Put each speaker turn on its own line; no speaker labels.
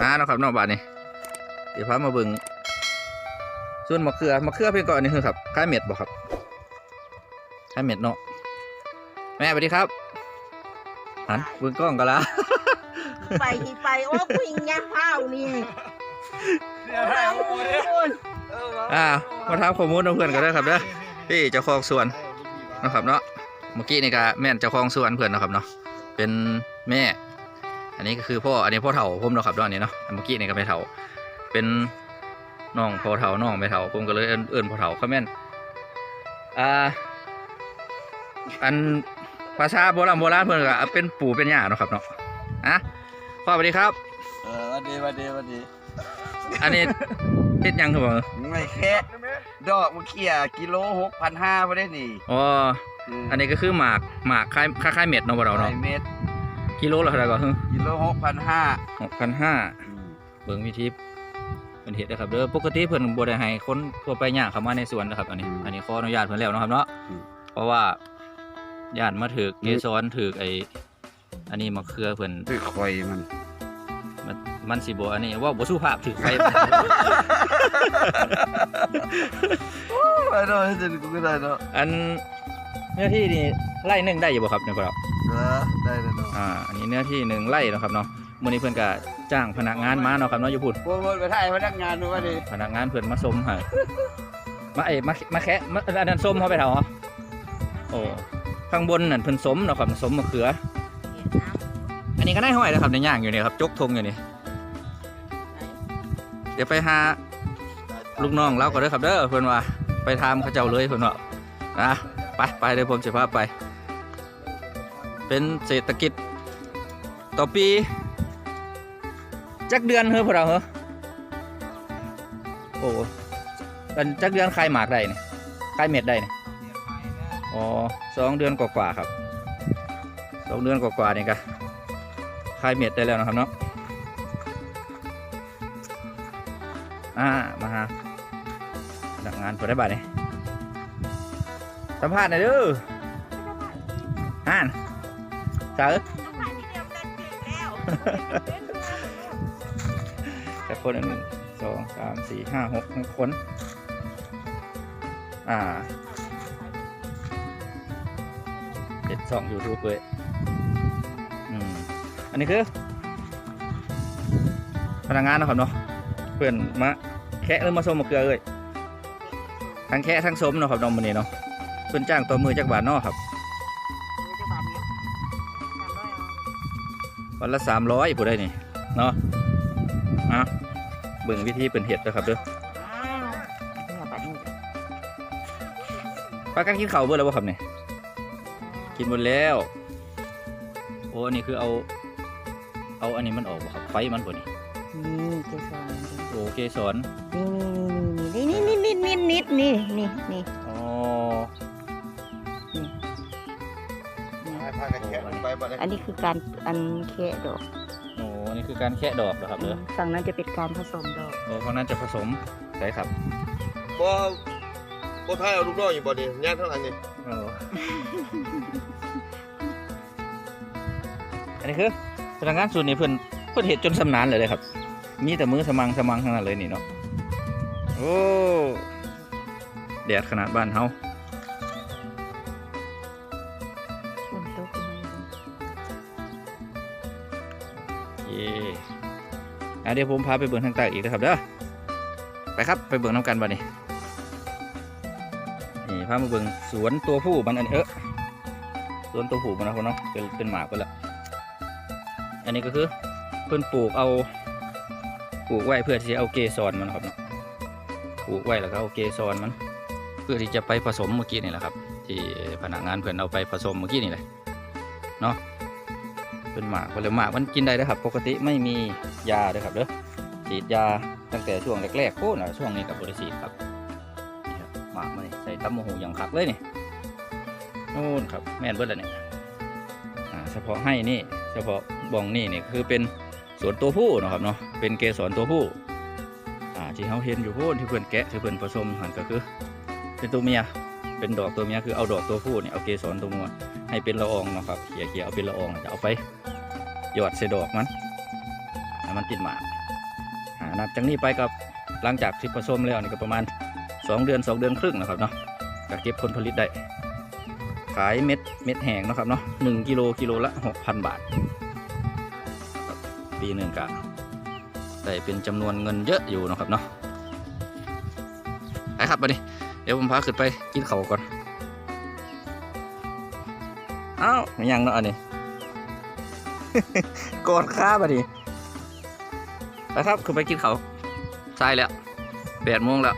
อ่าเนาะครับเนอกบ้านนี่เดี๋ยวพามาเบิ่งส่วนมะเขือมะเขือเพิ่นก็อันนี้คือครับคล้ายเม็ดบ่ครับคล้ายเม็ดเนาะแม่สวัสดีครับหันเบิ่งกล้องกันละ
ไปที่ไปโอ้ผู้หญิงยาเฝ้านี่
อ่ามาถามข้อมูลกับเพื่อนกันได้อครับเด้อพี่เจ้าของสวนนะครับเนาะเมื่อกี้นี่ก็แม่นเจ้าของสวนเพื่อนเนาะครับเนาะเป็นแม่ อันนี้ก็คือพ่ออันนี้พ่อเฒ่าผมเนาะครับเนาะอันนี้เนาะอันเมื่อกี้นี่ก็แม่เฒ่าเป็นน้องพ่อเฒ่าน้องแม่เฒ่าผมก็เลยเอิ้นเอิ้นพ่อเฒ่าเขาแม่นอ่าอันภาษาโบราณโบราณเพื่อนก็เป็นปู่เป็นย่าเนาะครับเนาะอะพ่อสวัสดีครับ
เออวันดีวันดีวันดี
อันนี้เฮ็ดหยังคือบ่
ไม่แค่ดอกมะเขียกิโลหกพันห้าพอได้นี่
อ๋ออันนี้ก็คือหมากหมากคล้ายคล้ายๆเม็ดเนาะบ่เราเนาะ
เม็ด
กิโลละเท่าไหร่ก่อน
กิโลหกพันห้า
หกพันห้าเบิ่งวิธีเป็นเห็ดนะครับเด้อปกติเพิ่นบ่ได้ให้คนทั่วไปย่างเข้ามาในสวนนะครับ อันนี้ อันนี้ขออนุญาตเพิ่นแล้วเนาะครับเนาะเพราะว่าญาติมาถือเกสรถือไอ้อันนี้มะเขือเพิ่น
คือคอยมัน
มันมันสิบ่อันนี้ว่าบ่สุภาพถือไป
ไอ้ดอกจะกูก็ได้เนาะ
อันเนื้อที่นี่ไร่หนึงได้อยู่บ่ครับเนี่ยพวกเรา
เออ ได้แล้วเนาะ
อ่าอันนี้เนื้อที่หนึ่งไร่เนาะครับเนาะมื้อนี้เพิ่นก็จ้างพนักงานมาเนาะครับเนาะอยู่พุ่น
พวกมันไปถ่ายพนักงานดูว่าดิ
พนักงานเพื่อนมาส้มให้มาไอ้มามาแคะมาอันนั้นส้มเขาไปเถาเหรอโอ้ข้างบนนั่นเพิ่นสมเนาะครับสมมะเขือ อันนี้ก็ได้ห้อยนะครับในย่างอยู่เนี่ยครับจกทงอยู่นี่เดี๋ยวไปหาลูกน้องเราก็เด้อครับเด้อเพิ่นว่าไปทำเขาเจ้าเลยเพิ่นว่านะไปไปเดี๋ยวผมจะพาไป เป็นเศรษฐกิจ ต่อปี จักเดือนเฮ้อพวกเราเหรอโอ้เป็นจักเดือนคลายหมากได้นี่คลายเม็ดได้นี่อ๋อสองเดือนกว่าๆครับสองเดือนกว่าๆนี่ก็คลายเม็ดได้แล้วนะครับเนาะอ่ามาหาพนักงานเปิดได้บัตรนี่สัมภาษณ์หน่อยเด้ออ่าน สาวแต่คนหนึ่งสองสามสี่ห้าหกหกคน อ่าเจ็ดสองยูทูบเลยอืมอันนี้คือ พนักงานนะครับเนาะเพื่อนมาแคะหรือมาส้มมะเกลือเลยทั้งแคะทั้งส้มเนาะครับน้องมันนี้เนาะเพื่อนจ้างตัวมือจากบาทเนอกครับ วันละสามร้อยผู้ได้นี่เนาะอะเบิ่งวิธีเป็นเห็ดนะครับเด้อปากันกินข้าวเบิ่แล้วบ่ครับเนี่ยกินหมดแล้วโอ้อันนี้คือเอา เอาอันนี้มันออกบ่ครับไฟมันบ่นี่
นี่เกสร
โอเคสอน
นี่นี่นี่นี่นี่นี่นี่นี่นี่
อ๋อ
พากันแขกไปบ่ได้
อันนี้คือการอันแค่ดอก
โอ้อันนี้คือการแคะดอกนะครับเด้อ
ฝั่งนั้นจะเป็นการผสมดอก
โอ้เขาน่าจะผสมใช่ครับ
บ่บ่ทายเอาลูกน้องอยู่บ่นี่ย่านเท่านั้นนี่
โอ้อันนี้คือพนักงานส่วนนี้เพิ่นเพิ่นเห็ดจนสำนานเลยเลยครับ มีแต่มือสมังสมังทั้งนั้นเลยนี่เนาะโอ้แดดขนาดบ้านเฮา อะเดี๋ยวผมพาไปเบิ่งทางใต้อีกนะครับเด้อไปครับไปเบิ่งน้ำกันบัดนี้นี่พามาเบิ่งสวนตัวผู้มันอันเออสวนตัวผู้มันนะคนเนาะเป็นเป็นหมากไปล้วอันนี้ก็คือเพิ่อนปลูกเอาปลูกไว้เพื่อที่จะเอาเกสรมันครับเนาะปลูกไว้แล้วก็เอาเกสรมัน เพื่อที่จะไปผสมเมื่อกี้นี่แหละครับ ที่พนักงานเพื่อนเอาไปผสมเมื่อกี้นี่เลยเนาะ เป็นหมากไปเลยหมากมันกินได้นะครับ ปกติไม่มียาเลยครับเด้อฉีดยาตั้งแต่ช่วงแรกๆโอ้นะช่วงนี้กับบริสีครับนี่ครับหมากมันนี่ใส่ตำมะหูอย่างคักเลยนี่นู่นครับแม่นเบิดแล้วเนี่ยอ่าเฉพาะให้นี่เฉพาะบองนี่เนี่ยคือเป็นสวนตัวผู้นะครับเนาะเป็นเกสรตัวผู้อ่าที่เขาเห็นอยู่โพูนที่เพื่อนแกะที่เพื่อนผสมหันก็คือ เป็นตัวเมียเป็นดอกตัวเมียคือเอาดอกตัวผู้เนี่ยเอาเกสรตัวมัวให้เป็นละอองนะครับเขี่ยๆเอาเป็นละอองจะเอาไป ยอดใส่ดอกมันให้มันติดหมากอ่านับจากนี้ไปกับหลังจากที่ผสมแล้วนี่ก็ประมาณ 2 เดือน 2 เดือนครึ่งนะครับเนาะก็เก็บผลผลิตได้ ขายเม็ดเม็ดแห้งนะครับเนาะหนึ่งกิโลกิโลละ 6,000 บาท ปีหนึ่งก็ได้เป็นจำนวนเงินเยอะอยู่นะครับเนาะไปครับมาดิเดี๋ยวผมพาขึ้นไปกินเขาก่อน อ้าวไม่ยังเนาะอันนี้ กอดข้ามาดิไปครับคุณไปกินเขาใช่แล้วแปดโมงแล้ว